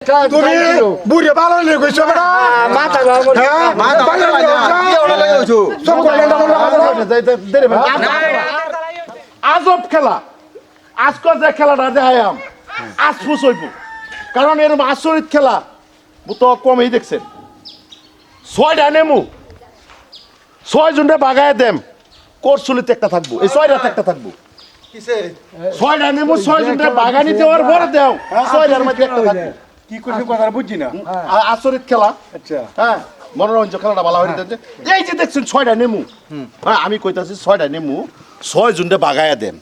তুমি বুড়ে ভালো মাথা গরম হ্যাঁ মাথা ওরা? সব আজব খেলা আজকে যে খেলাটা দেখাইয়াম আজফুস হইব কারণ এরকম আচরিত খেলা তো কমই দেখছেন ছয়টা নেমু ছয় জনটা বাগায় দেম কোরসুলিতে একটা থাকব এই ছয়টাতে একটা থাকব? ছয়টা নেমু ছয় জনটা বাগানি দেওয়ার পরে দেও ছয়টার মধ্যে একটা থাকব কি করছি কথা বুঝছি না। আ- আচরিত খেলা। আচ্ছা। হ্যাঁ মনোরঞ্জন খেলাটা ভালো হয়ে যাচ্ছে এই যে দেখছেন ছয়টা নেমু। হ্যাঁ আমি কইতাছি ছয়টা নেমু ছয় জনটা বাগায়া দেন।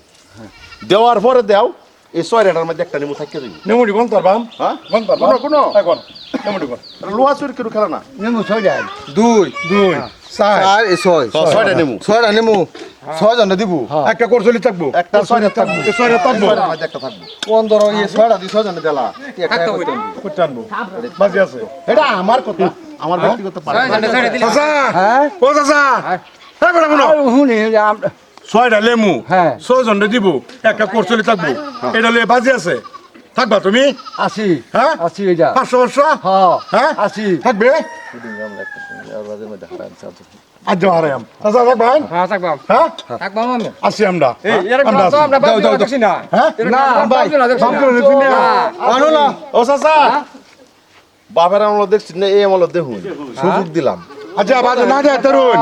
দেওয়ার পরে দেও এই ছয়টার মধ্যে একটা নেমু থাকতে যাবে নেমুটি কোন তোর বাম? হ্যাঁ? কোন তোর কোনো কোনো? কোন? নেমুটি কোন? লোহা চুরি কেউ খেলা না? নেমু ছয়টায় দুই দুই চার। চার এ ছয়। ছয়টা নেমু। ছয়টা নেমু। ছয় জন দিব? একটা করছলি থাকব? একটা ছয়টা থাকব। এই থাকব? একটা থাকব। পনেরো ইয়ে ছয়টা দুই ছয় জন দিলা। একটা করতে আনব বাজি আছে? এটা আমার কথা। আমার ব্যক্তিগত পারে চাচা! হ্যাঁ? ও চাচা! হ্যাঁ। বেটা শুনো। শুনি ছয়টা লেমু। হ্যাঁ। ছয় জন দিব। একটা করছলি থাকব। এটা লয়ে বাজি আছে। থাকবা তুমি? আছি হ্যাঁ? আছি এটা পাঁচশো পাঁচশো? হ্যাঁ। হ্যাঁ? আছি থাকবে? আজ হারাম চাচা থাকবেন হ্যাঁ থাকবাম হ্যাঁ? থাকবাম আমি। আসি আমরা। আমরা আমরা দাও, দাও, দাও। দেখছি না। হ্যাঁ? না ভাই বাপরে দেখছি না। আনো না। ও চাচা। বাপের আমল দেখছি না এই আমল দেখুন। সুযোগ দিলাম। আচ্ছা বাজে না যায় তরুণ।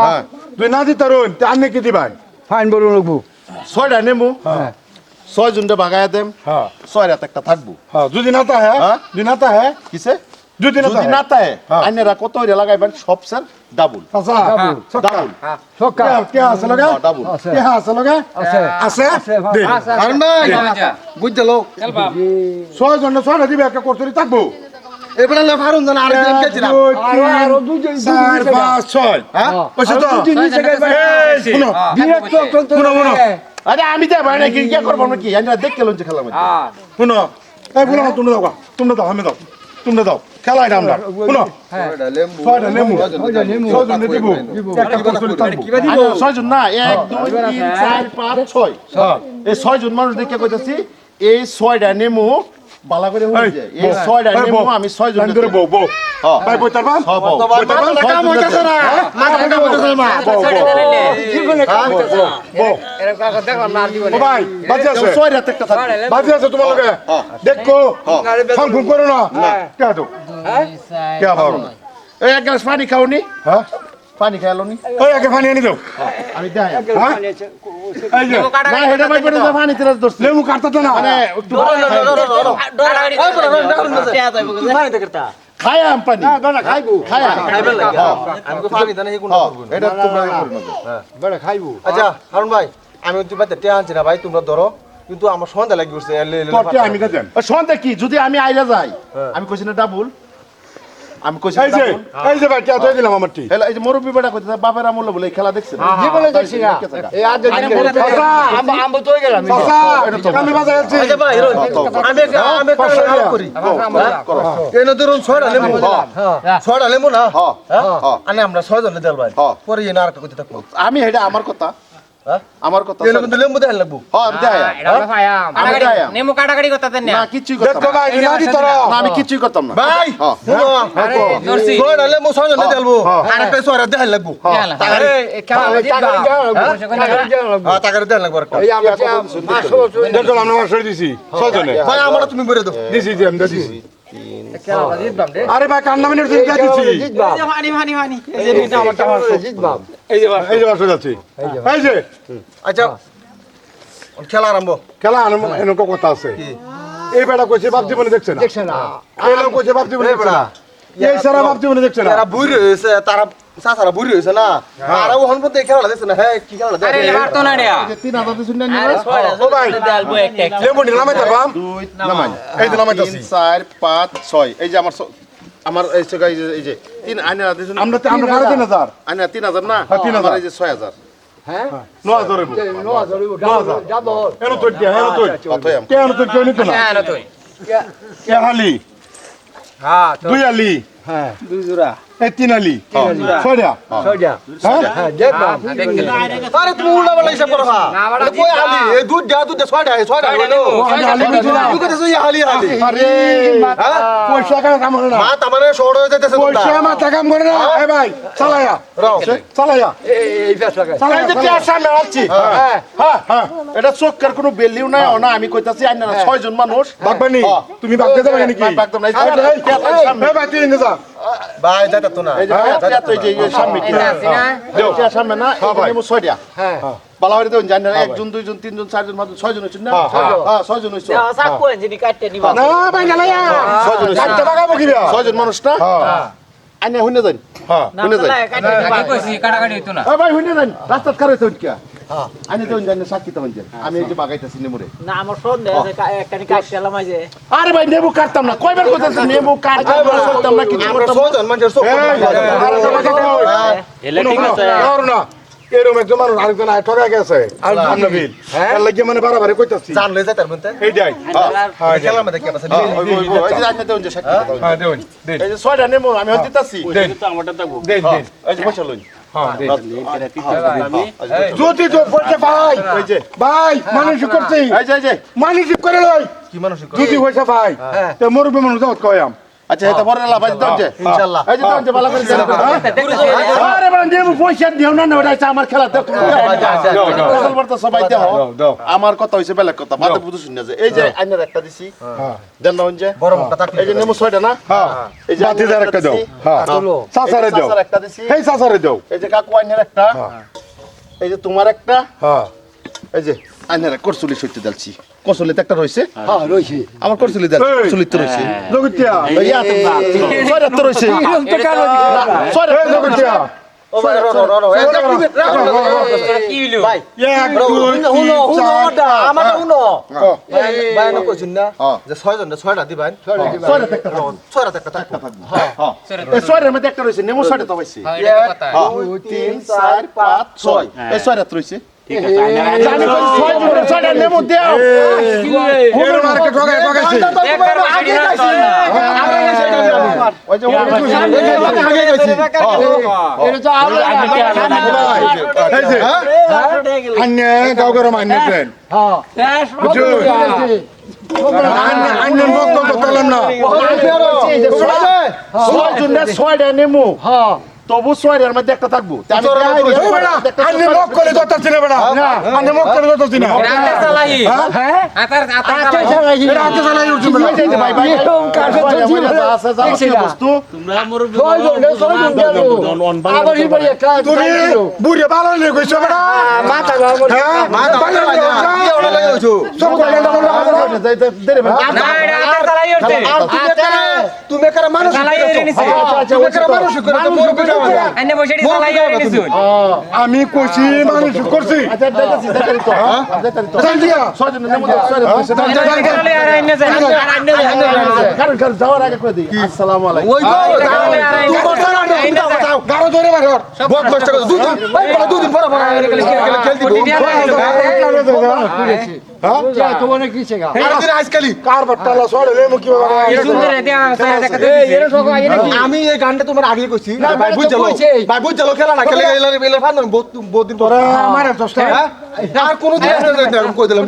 তুই না দি তরুণ। তে আনে কি দিবাই? ফাইন বলুন লাগবো ছয়টা নেমু। হ্যাঁ। ছয় জনটা বাগায়া দেম। হ্যাঁ। ছয়টাতে একটা থাকব। হ্যাঁ যদি না তা হ্যাঁ? যদি না তা হ্যাঁ। কিসে? যদি না যদি না তাই হ্যাঁ। আইনেরা কত হইরে লাগাইবেন? সব স্যার ডাবল। সক্কা। ডাবল। সক্কা। কে কে আছে লগা? ডাবল। আছে। কে আছে লগা? আছে। আছে? কারণ ভাই বুঝতে লোক। ছয় জন ছয়টা দিবে একটা করছলি থাকব। এবারে লে ফারুন জানা আরেক দিন গেছি না দুই, আরও আরও দুজন চার পাঁচ ছয়। হ্যাঁ? ওই তো। দুজন নিচে শুনো। ডিরেক্ট তো তো শুনো, শুনো। আরে আমি যাই ভাই নাকি কি করব নাকি? আইনেরা দেখতে লঞ্চে খেলার শুনো। এই বলো তোমরা দাও তোমরা দাও আমি দাও। তোমরা দাও। খেলা এটা আমরা। শুনো। ছয়টা লেম্বু। ছয়টা লেম্বু। ছয়টা লেম্বু। ছয় জন দিব একটা করছলি থাকব আইনেরা ছয় জন না এক দুই তিন চার পাঁচ ছয়। হ্যাঁ এই ছয় জন মানুষ দেখে কইতাছি এই ছয়টা নেমু বালা করে হয়ে যায়। এই ছয়টা নেমু আমি ছয় জন লাইন ধরে বউ বউ। হ্যাঁ। ভাই বই হ্যাঁ, বউ। বই তারবা কাম হইতাছে না মাথা কাম হইতাছে না বউ বউ। বউ। এরকম কাকা দেখলাম না দিব ও ভাই বাজে আছে? ছয়টাতে একটা থাকবে বাজে আছে তোমার লগে দেখো। ফাং ফুং করো না। কে কে আবার এই এক গ্লাস পানি খাওনি হ্যাঁ পানি খাইলো নি ওই আগে পানি এনে দাও আমি দেখাই হ্যাঁ এই যে না হেডে ভাই পড়ে পানি তেরা ধরছে লেবু কাটতে না মানে একটু খাই আম পানি খাইবো খাই আম আমি পানি দানা কোন এটা তোমরা ইয়ে বড় খাইবো আচ্ছা হারুন ভাই আমি তুই বাইতে টিয়া আনছি না ভাই তোমরা ধরো কিন্তু আমার সন্ধ্যা লাগি উঠছে এলে এলে তোর কে আমি সন্ধ্যা কি যদি আমি আইলা যাই আমি কইছি না ডাবল আমি কইছি এই যে এই যে ভাই কে তো দিলাম আমার টি হেলা এই যে মুরব্বি বেটা কইতে বাপের আমল বলে খেলা দেখছেন জীবনে দেখছি না। এই আজ আম্ব আম্ব তো গেলাম আমি বাজার আছি আচ্ছা ভাই আমি আমি কাজ করি। কেন ধরুন ছয়টা লেম্বু ছয়টা লেম্বু না? হ্যাঁ হ্যাঁ আনে আমরা ছয় জন দেল ভাই। হ্যাঁ। পরে না আরেকটা করতে থাকব। আমি হেডা আমার কথা? আমার কথা কেন কিন্তু লেম্বু দেখান লাগবো। হ্যাঁ আমি দেখাই। আমি দেখাই। নেমু কাটাকাটি করতে না। কিছুই করতাম দেখো ভাই না তোর না আমি কিছুই করতাম না। ভাই হ্যাঁ। লেম্বু ছয় জন দেলবো আরেকটা ছয়টা দেখান লাগবো। হ্যাঁ টাকা দেখান লাগবো একটা এই মাসো দেখো আমরা দিছি ছয় জনে ভাই আমরা তুমি বলে দাও। দিছি যে আমি দিছি। আরে ভাই কান্না মিনিট দিন দিছি। পানি পানি এই যে এই যে মাসে যাচ্ছি। এই যে আচ্ছা। খেলা আরম্ভ। খেলা এনকো কথা আছে। এই বেটা কইছে বাপ জীবনে দেখছে না? দেখছে না। এই লোক কইছে বাপ জীবনে দেখছে না। এই সারা বাপ জীবনে দেখছে না। তারা বুড়ি হয়েছে তারা চাচারা বুড়ি হয়েছে না। তারা ওখান পর্যন্ত এই খেলাটা দেখছে না। হ্যাঁ কি খেলাটা আরে দেখে হারতো না রে। তিন হাজার দিছুন না নিয়ে ও ভাই। দেলবো একটা একটা লেবু নি নামাই তারবাম দুই নামাই। এই তাছি চার পাঁচ ছয়। এই যে আমার আমার এই যে এই যে- তিন আইনা দিছুন আমরা তো আমরা সাড়ে তিন হাজার। আইনা তিন হাজার না? হ্যাঁ, তিন হাজার। এই যে ছয় হাজার। হ্যাঁ? ন হাজার তো তো কে তো হ্যাঁ না তুই কে হালি হ্যাঁ দুই আলি হ্যাঁ দুই জোড়া। তিনালি। ছয়টা। হ্যাঁ। আরে তুমি উল্টা পাল্টা হিসাব করো কই হালি? এই দুধ দেয়া দুধ এই ছয়টা হলো হালি না। তুই কইতেছ এই হালি হালি। আরে হ্যাঁ পয়সা কাম করে না? মা শহর হয়ে যাইতেছে তোমরা। পয়সা মাথা কাম করে না? এ ভাই চালায়া। রাও। চালায়া। এই যে চালায়া। টিয়ার সামনে আছি হ্যাঁ। হ্যাঁ। এটা চোখের কোনো বেলিও নাই না আমি কইতাছি আইনা ছয়জন মানুষ। বাগবানি তুমি যাবে নাকি? বাগ- বাগদাম না, এই এই, এই, টিয়ার এই, সামনে। এই ভাই তুই যা। ভাই যাইতা তো না। এই যে টিয়ার তো এই যে এই সামনে না? ছয়টা হ্যাঁ। বালাবাড়ি দেন জানেন একজন দুইজন তিনজন চারজন পাঁচজন ছয়জন হইছেন না? হ্যাঁ ছয়জন। হইছে না ভাই নালায়া ছয়জন হইছে কাটতে বাগাবো কি বিয়া ছয়জন মানুষ না? হ্যাঁ। আইনা হুনে যান হ্যাঁ। হুনে যান হইতো না। ভাই হুনে যান রাস্তা খারে তো কি আইনে দেন জানেন সাক্ষী তো হইছেন আমি এই যে বাগাইতাছি নেমুরে না আমার সন্দেহ আছে কা- একখানি কাজ চালাম আছে আরে ভাই নেবু কাটতাম না কয়বার কইতাছি নেবু কাটতাম না করতাম না কিছু আমরা ছয়জন মানুষের চোখ এই, আরেকটা কথা কই। ধর না, এরম একজন মানুষ আরেকজন আয় ঠকা গেছে আমরা বিল এর লাগিয়ে মানে বাড়াবাড়ি কইতাছি জানলে যাইতার মধ্যে এইটাই হ্যাঁ খেলার মধ্যে কি আছে হ্যাঁ, ওই, ওই, ওই, এই যে আইনে দেন যে সাক্ষী কথা হইছে। হ্যাঁ দেন দেন এই যে ছয়টা নেমু আমি হতে দিতাছি দেন দেন দেন এই পয়সা লইন হ্যাঁ দেন তো পয়সা ভাই এই যে ভাই মানুষ করছি। এই যে এই যে। মানুষ করে লই। কি মানুষ যদি হয়েছে ভাই তো মুরব্বী মানুষ কয়াম আচ্ছা এটা পরে লাভ আছে দেন যে ইনশাআল্লাহ এই যে যে ভালো করে দেন আরে বাবা নেমু পয়সা দিও না না ওটা আমার খেলা দেখো। দাও, দাও। সবাই দাও। আমার কথা হইছে বেলেগ কথা মাথা বুঝু শুনে যে। এই যে আইনের একটা দিছি। দেন না যে বড় থাকলে এই যে নেমু ছয়টা না? হ্যাঁ। এই যে বাতিদার একটা দাও। হ্যাঁ। সাসারে দাও চাচার একটা দিছি। হেই সাসারে দাও। এই যে কাকু আইনের একটা। এই যে তোমার একটা। হ্যাঁ। এই যে আইনের করচুলি সইতে দিলছি কচুলিতে একটা হ্যাঁ রইছে আমার করচুলি দেন এই। করচুলি তো রইছে জগতিয়া এই ইয়া তো না ছয়টা তো রইছে ছয়টা এই জগতিয়া ও ভাই রো রো রো কি হইল এক দুই তিন উনো উনো চার ওটা আমারটা উনো ভাই না কইছেন না হ্যাঁ। যে ছয়জন না ছয়টা দিবেন ছয়টা একটা থাকবে। ছয়টা একটা থাকব হ্যাঁ এই ছয়টার মধ্যে একটা রইছে নেমু ছয়টা তো পাইছি হ্যাঁ, এটা তো কথা হ্যাঁ তিন চার ছয় তো রইছে জানি কই ছয় জোড়া ছয়টা নেমু দেও এর মার্কে ঠগাই ঠগাইছে একবার বাড়ি না চল না ওই যে ওই যে আগে গেছি এই যে আন্য গাও গরম ট্রেন বুঝুন আন্য আন্য বক্ক তো না ছয় জোড়া ছয়টা নেমু তবু ছয়টার মধ্যে একটা থাকব হ্যাঁ মাথা হ্যাঁ তুমি একারা মানুষ তুমি একারা করে তো মোর চালাই আমি কইছি মানুষ করছি আচ্ছা তো তো দিয়া নেমু দাও আর কারণ কারণ যাওয়ার আগে কই দিই আসসালামু আলাইকুম ওই চালাই আর আইনে গাড়ো ধরে বাড়র বহুত কষ্ট করে দুদিন ভাই বড় দুদিন পরে পরে খেলতে আর দিন আজকালি কার বাট্টালা সরে লে মুকি বাবা সুন্দর এটা দেখা আমি এই গানটা তোমার আগে কইছি। ভাই বুঝ জালো ভাই বুঝ জালো খেলা না খেলে এলার এলার ফান বহুত বহুত দিন পরে আমার দশটা হ্যাঁ? আর কোনো দিন কই দিলাম।